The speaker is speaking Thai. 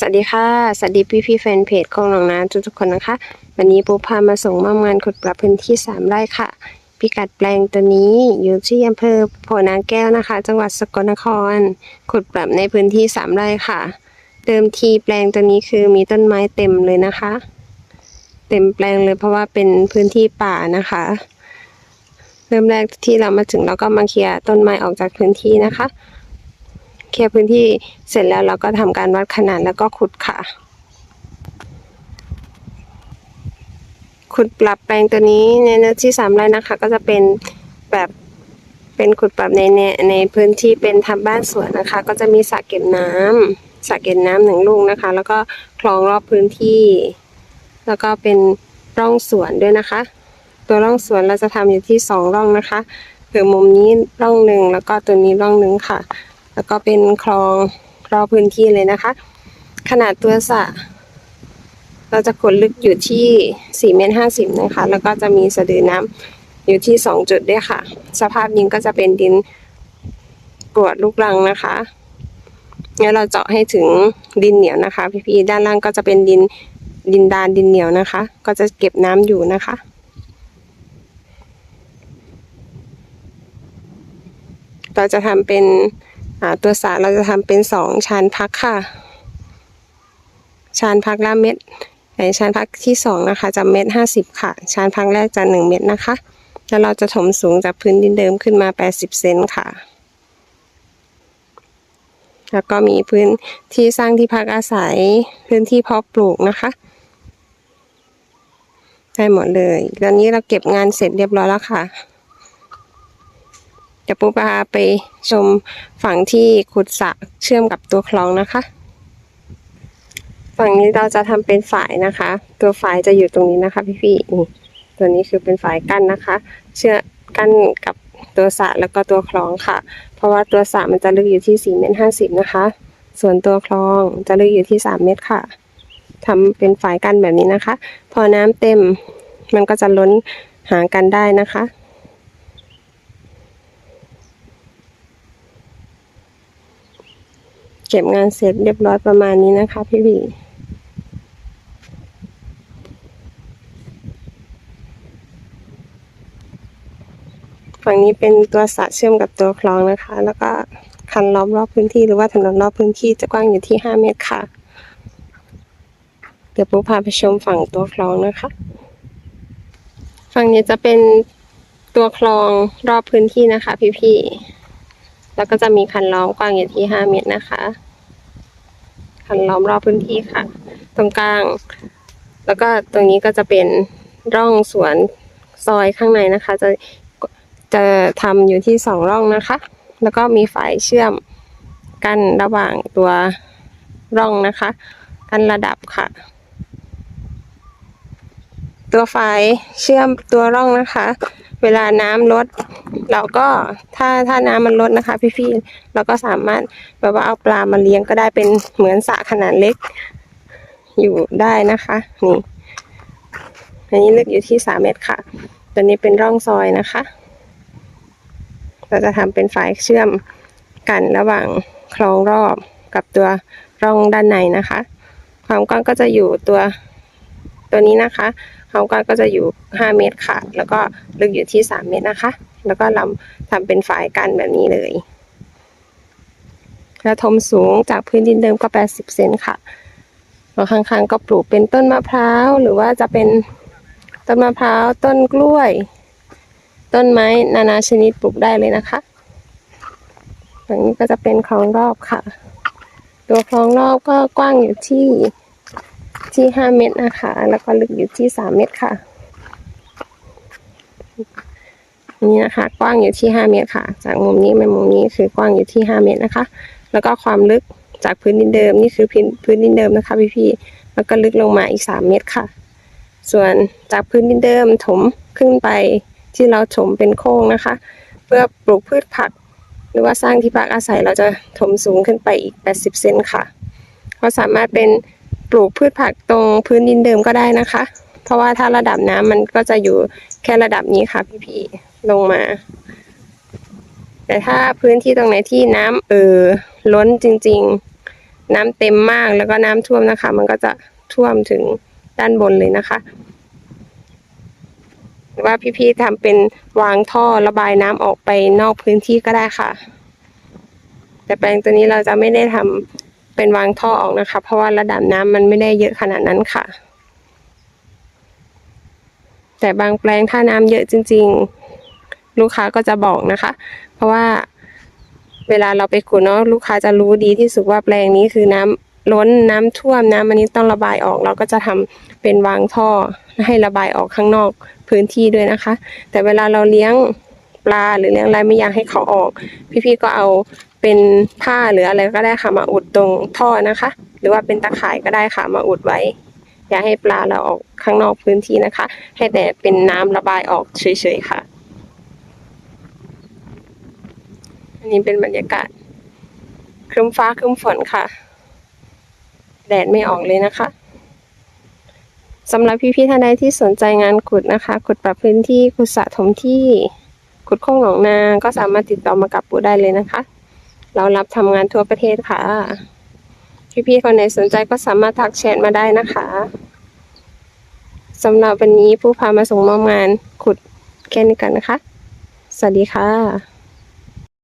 สวัสดีค่ะ สวัสดีพี่พี่แฟนเพจของหนองนาทุกๆคนนะคะ วันนี้ปูพามาส่งมอบงานขุดปรับพื้นที่ 3 ไร่ค่ะ พิกัดแปลงตัวนี้อยู่ที่อำเภอโพนางแก้วนะคะ จังหวัดสกลนคร ขุดปรับในพื้นที่ 3 ไร่ค่ะ เดิมทีแปลงตัวนี้คือมีต้นไม้เต็มเลยนะคะ เต็มแปลงเลยเพราะว่าเป็นพื้นที่ป่านะคะ เริ่มแรกที่เรามาถึงเราก็มาเคลียร์ต้นไม้ออกจากพื้นที่นะคะ ลียร์พื้นที่เสร็จแล้วเราก็ทำการวัดขนาดแล้วก็ขุดค่ะ ขุดปรับแปลงตัวนี้ในเนื้อที่สามไร่นะคะ ก็จะเป็นแบบเป็นขุดปรับในในในพื้นที่เป็นทำบ้านสวนนะคะ ก็จะมีสระเก็บน้ำสระเก็บน้ำหนึ่งลูกนะคะ แล้วก็คลองรอบพื้นที่ แล้วก็เป็นร่องสวนด้วยนะคะ ตัวร่องสวนเราจะทำอยู่ที่สองร่องนะคะคือมุมนี้ร่องหนึ่งแล้วก็ตัวนี้ร่องหนึ่งค่ะ แล้วก็เป็นคลองรอบพื้นที่เลยนะคะ ขนาดตัวสระเราจะขุดลึกอยู่ที่4เมตร50นะคะ แล้วก็จะมีสะดือน้ำอยู่ที่ 2 จุดด้วยค่ะ สภาพดินก็จะเป็นดินกรวดลูกรังนะคะแล้วเราเจาะให้ถึงดินเหนียวนะคะ พี่ๆด้านล่างก็จะเป็นดินดินดานดินเหนียวนะคะ ก็จะเก็บน้ำอยู่นะคะเราจะทำเป็น ตัวสรเราจะทำเป็นสองชานพักค่ะ ชานพักละเม็ดในชานพักที่สองนะคะ จะเม็ดห้าสิบค่ะ ชานพักแรกจะหนึ่งเม็ดนะคะ แล้วเราจะถมสูงจากพื้นดินเดิมขึ้นมาแปดสิบเซนค่ะ แล้วก็มีพื้นที่สร้างที่พักอาศัยพื้นที่เพาะปลูกนะคะได้หมดเลย ตอนนี้เราเก็บงานเสร็จเรียบร้อยแล้วค่ะ ดี๋ยวปูพาไปชมฝั่งที่ขุดสระเชื่อมกับตัวคลองนะคะ ฝั่งนี้เราจะทำเป็นฝายนะคะ ตัวฝายจะอยู่ตรงนี้นะคะพี่ๆนี่ตัวนี้คือเป็นฝายกั้นนะคะ เชื่อกั้นกับตัวสระแล้วก็ตัวคลองค่ะ เพราะว่าตัวสระมันจะลึกอยู่ที่4เมตร50นะคะ ส่วนตัวคลองจะลึกอยู่ที่3เมตรค่ะทำเป็นฝายกั้นแบบนี้นะคะ พอน้ำเต็มมันก็จะล้นหากันได้นะคะ เก็บงานเสร็จเรียบร้อยประมาณนี้นะคะพี่บีฝั่งนี้เป็นตัวสระเชื่อมกับตัวคลองนะคะ แล้วก็คันล้อมรอบพื้นที่หรือว่าถนนรอบพื้นที่จะกว้างอยู่ที่ 5 เมตรค่ะ เดี๋ยวปุ๊พาไปชมฝั่งตัวคลองนะคะ ฝั่งนี้จะเป็นตัวคลองรอบพื้นที่นะคะ พี่ๆ แล้วก็จะมีคันล้อมกว้างอยู่ที่ 5 เมตรนะคะ คันล้อมรอบพื้นที่ค่ะ ตรงกลาง แล้วก็ตรงนี้ก็จะเป็นร่องสวนซอยข้างในนะคะ จะจะทำอยู่ที่สองร่องนะคะ แล้วก็มีฝายเชื่อมกันระหว่างตัวร่องนะคะ กันระดับค่ะ ตัวฝายเชื่อมตัวร่องนะคะ เวลาน้ำลดเราก็ถ้าถ้าน้ำมันลดนะคะ พี่ๆเราก็สามารถแบบว่าเอาปลามาเลี้ยงก็ได้เป็นเหมือนสระขนาดเล็ก อยู่ได้นะคะนี่อันนี้ลึกอยู่ที่สามเมตรค่ะ ตัวนี้เป็นร่องซอยนะคะ เราจะทำเป็นฝายเชื่อมกันระหว่างคลองรอบกับตัวร่องด้านในนะคะ ความกว้างก็จะอยู่ตัวตัวนี้นะคะ ควาก้าก็จะอยู่ 5 เมตรค่ะแล้วก็ลึกอยู่ที่ 3 เมตรนะคะ แล้วก็ลำทำเป็นฝายกันแบบนี้เลยแล้วทมสูงจากพื้นดินเดิมก็ 80 เซนค่ะแล้วข้างๆก็ปลูกเป็นต้นมะพร้าว หรือว่าจะเป็นต้นมะพร้าว ต้นกล้วย ต้นไม้นานาชนิดปลูกได้เลยนะคะอย่างนี้ก็จะเป็นคลองรอบค่ะ ตัวคลองรอบก็กว้างอยู่ที่ ที่ห้าเมตรนะคะ แล้วก็ลึกอยู่ที่สามเมตรค่ะ นี่นะคะ กว้างอยู่ที่ห้าเมตรค่ะ จากมุมนี้ไปมุมนี้คือกว้างอยู่ที่ห้าเมตรนะคะ แล้วก็ความลึกจากพื้นดินเดิมนี่คือพื้นพื้นดินเดิมนะคะพี่ๆแล้วก็ลึกลงมาอีกสามเมตรค่ะ ส่วนจากพื้นดินเดิมถมขึ้นไปที่เราถมเป็นโค้งนะคะ เพื่อปลูกพืชผัก หรือว่าสร้างที่พักอาศัยเราจะถมสูงขึ้นไปอีก 80 เซนค่ะ ก็สามารถเป็น ปลูกพืชผักตรงพื้นดินเดิมก็ได้นะคะ เพราะว่าถ้าระดับน้ำมันก็จะอยู่แค่ระดับนี้ค่ะพี่ๆลงมา แต่ถ้าพื้นที่ตรงไหนที่น้ำเออล้นจริงน้ำเต็มมากแล้วก็น้ำท่วมนะคะ มันก็จะท่วมถึงด้านบนเลยนะคะหรือว่าพี่ๆทำเป็นวางท่อระบายน้ำออกไปนอกพื้นที่ก็ได้ค่ะ แต่แปลงตัวนี้เราจะไม่ได้ทำ เป็นวางท่อออกนะคะ เพราะว่าระดับน้ำมันไม่ได้เยอะขนาดนั้นค่ะ แต่บางแปลงถ้าน้ำเยอะจริง ๆ ลูกค้าก็จะบอกนะคะ เพราะว่าเวลาเราไปขุดเนาะลูกค้าจะรู้ดีที่สุดว่าแปลงนี้คือน้ำล้นน้ำท่วมน้ำอันนี้ต้องระบายออก เราก็จะทำเป็นวางท่อให้ระบายออกข้างนอกพื้นที่ด้วยนะคะ แต่เวลาเราเลี้ยง ปลาหรือเลี้ยงอะไรไม่อยากให้เขาออก พี่ๆก็เอาเป็นผ้าหรืออะไรก็ได้ค่ะมาอุดตรงท่อนะคะ หรือว่าเป็นตะข่ายก็ได้ค่ะมาอุดไว้ อย่าให้ปลาเราออกข้างนอกพื้นที่นะคะ ให้แต่เป็นน้ำระบายออกเฉยๆค่ะ อันนี้เป็นบรรยากาศครึ้มฟ้าครึ้มฝนค่ะ แดดไม่ออกเลยนะคะสำหรับพี่ๆท่านใดที่สนใจงานขุดนะคะขุดปรับพื้นที่ขุดสะถมที่ ขุดโค้งหนองนา ก็สามารถติดต่อมากับปูได้เลยนะคะ เรารับทำงานทั่วประเทศค่ะ พี่ๆคนไหนสนใจก็สามารถทักแชทมาได้นะคะสำหรับวันนี้ผู้พามาส่งมอบงานขุดแค่นี้กันนะคะ สวัสดีค่ะ